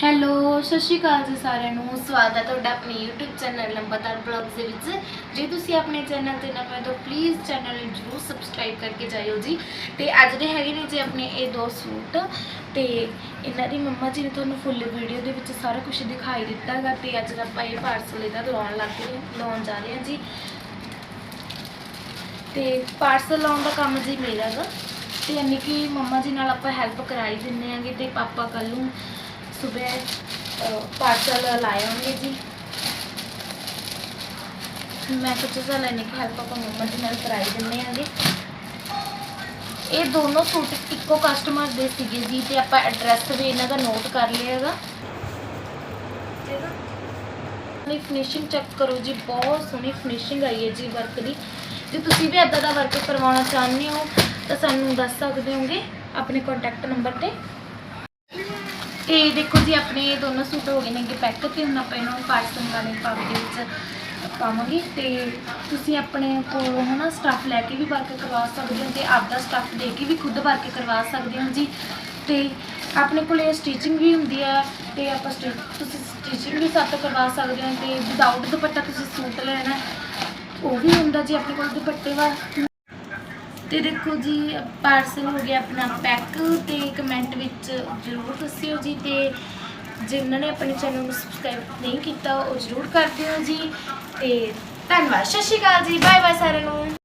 Hello, ਸਤਿ ਸ਼੍ਰੀ ਅਕਾਲ ਜੀ ਸਾਰਿਆਂ ਨੂੰ। ਸਵਾਗਤ ਹੈ ਤੁਹਾਡਾ ਆਪਣੇ YouTube ਚੈਨਲ ਲੰਬਾਤਾਰ ਬਲੌਗਸ ਦੇ ਵਿੱਚ। ਜੇ ਤੁਸੀਂ ਆਪਣੇ ਚੈਨਲ ਤੇ ਨਵੇਂ ਹੋ ਤਾਂ ਪਲੀਜ਼ ਚੈਨਲ ਨੂੰ ਜਰੂਰ ਸਬਸਕ੍ਰਾਈਬ ਕਰਕੇ ਜਾਇਓ ਜੀ। ਤੇ ਅੱਜ ਦੇ ਹੈਗੇ ਨੇ ਜੀ ਆਪਣੇ ਇਹ ਦੋ ਸੂਟ। ਤੇ ਇਹਨਾਂ ਦੀ ਮੰਮਾ ਜੀ ਨੇ ਤੁਹਾਨੂੰ ਫੁੱਲ ਵੀਡੀਓ ਦੇ ਵਿੱਚ ਸਾਰਾ ਕੁਝ ਦਿਖਾਈ ਦਿੱਤਾ ਹੈਗਾ ਤੇ ਅੱਜ ਆਪਾਂ ਇਹ ਪਾਰਸਲ ਇਹਦਾ ਲਾਉਣ ਲੱਗ ਰਹੇ ਹਾਂ ਲਾਉਣ ਜਾ ਰਹੇ ਹਾਂ ਜੀ। ਤੇ ਪਾਰਸਲ ਲਾਉਣ ਦਾ ਕੰਮ ਜੀ ਮੇਰਾ ਗਾ। ਤੇ ਯਾਨੀ ਕਿ ਮੰਮਾ ਜੀ ਨਾਲ ਆਪਾਂ ਹੈਲਪ ਕਰਾਈ ਦਿੰਨੇ ਆਂਗੇ ਤੇ ਪਾਪਾ ਕੱਲ ਨੂੰ ਸਵੇਰ ਪਾਰਸਲ ਲਾਇਆਂਗੇ ਜੀ। ਮੈਂ ਸੋਚਿਆ ਲੈਣੇ ਕਿ ਹੈਲਪ ਆਪਾਂ ਮੰਮਾ ਜੀ ਨਾਲ ਕਰਾਈ ਦਿੰਨੇ ਆਂਗੇ ਇਹ ਦੋਨੋਂ ਸੂਟ ਇੱਕੋ ਕਸਟਮਰ ਦੇ ਸੀਗੇ ਜੀ, ਤੇ ਆਪਾਂ ਐਡਰੈਸ ਵੀ ਇਹਨਾਂ ਦਾ ਨੋਟ ਕਰ ਲਿਆ ਹੈਗਾ। ਨਹੀਂ ਫਿਨਿਸ਼ਿੰਗ ਚੈੱਕ ਕਰੋ ਜੀ, ਬਹੁਤ ਸੋਹਣੀ ਫਿਨਿਸ਼ਿੰਗ ਆਈ ਹੈ ਜੀ ਵਰਕ ਦੀ। ਜੇ ਤੁਸੀਂ ਵੀ ਇਦਾਂ ਦਾ ਵਰਕ ਕਰਵਾਉਣਾ ਚਾਹੁੰਦੇ ਹੋ, ਤਾਂ ਸਾਨੂੰ ਦੱਸ ਸਕਦੇ ਹੋਗੇ ਆਪਣੇ ਕੰਟੈਕਟ ਨੰਬਰ ਤੇ। ਤੇ ਦੇਖੋ ਜੀ, ਆਪਣੇ ਦੋਨੋਂ ਸੂਟ ਹੋ ਗਏ ਨੇ ਕਿ ਪੈਕ ਤੇ, ਹੁਣ ਆਪਾਂ ਇਹਨਾਂ ਨੂੰ ਪਾਰਸਲ ਵਾਲੇ ਪੱਗ ਦੇ ਵਿੱਚ ਪਾਵਾਂਗੇ। ਤੇ ਤੁਸੀਂ ਆਪਣੇ ਕੋਲ ਹਨਾ ਸਟਾਫ ਲੈ ਕੇ ਵੀ ਵਰਕ ਕਰਵਾ ਸਕਦੇ ਹੋ ਤੇ ਆਪਦਾ ਸਟਾਫ ਦੇ ਕੇ ਵੀ ਖੁਦ ਵਰਕ ਕਰਵਾ ਸਕਦੇ ਹੋ ਜੀ। ਤੇ ਆਪਣੇ ਕੋਲ ਇਹ ਸਟਿਚਿੰਗ ਵੀ ਹੁੰਦੀ ਹੈ ਤੇ ਆਪਾਂ ਸਟਿਚ ਤੁਸੀਂ ਸਟਿਚਿੰਗ ਵੀ ਸਾਤੋਂ ਕਰਵਾ ਸਕਦੇ ਹੋ ਤੇ ਵਿਦਆਊਟ ਦੁਪੱਟਾ ਤੁਸੀਂ ਸੂਟ ਲੈਣਾ, ਉਹ ਵੀ ਹੁੰਦਾ ਜੀ, ਆਪਣੇ ਕੋਲ ਦੁਪੱਟੇ ਵਾ। ਤੇ ਦੇਖੋ ਜੀ ਪਾਰਸਲ ਹੋ ਗਿਆ ਆਪਣਾ ਪੈਕ ਤੇ ਕਮੈਂਟ ਵਿੱਚ ਜ਼ਰੂਰ ਦੱਸਿਓ ਜੀ ਤੇ ਜਿਨ੍ਹਾਂ ਨੇ ਆਪਣੇ ਚੈਨਲ ਨੂੰ ਸਬਸਕ੍ਰਾਈਬ ਨਹੀਂ ਕੀਤਾ, ਉਹ ਜ਼ਰੂਰ ਕਰ ਦਿਓ ਜੀ ਤੇ ਧੰਨਵਾਦ, ਸਤਿ ਸ਼੍ਰੀ ਅਕਾਲ ਜੀ ਬਾਏ ਬਾਏ ਸਾਰਿਆਂ ਨੂੰ।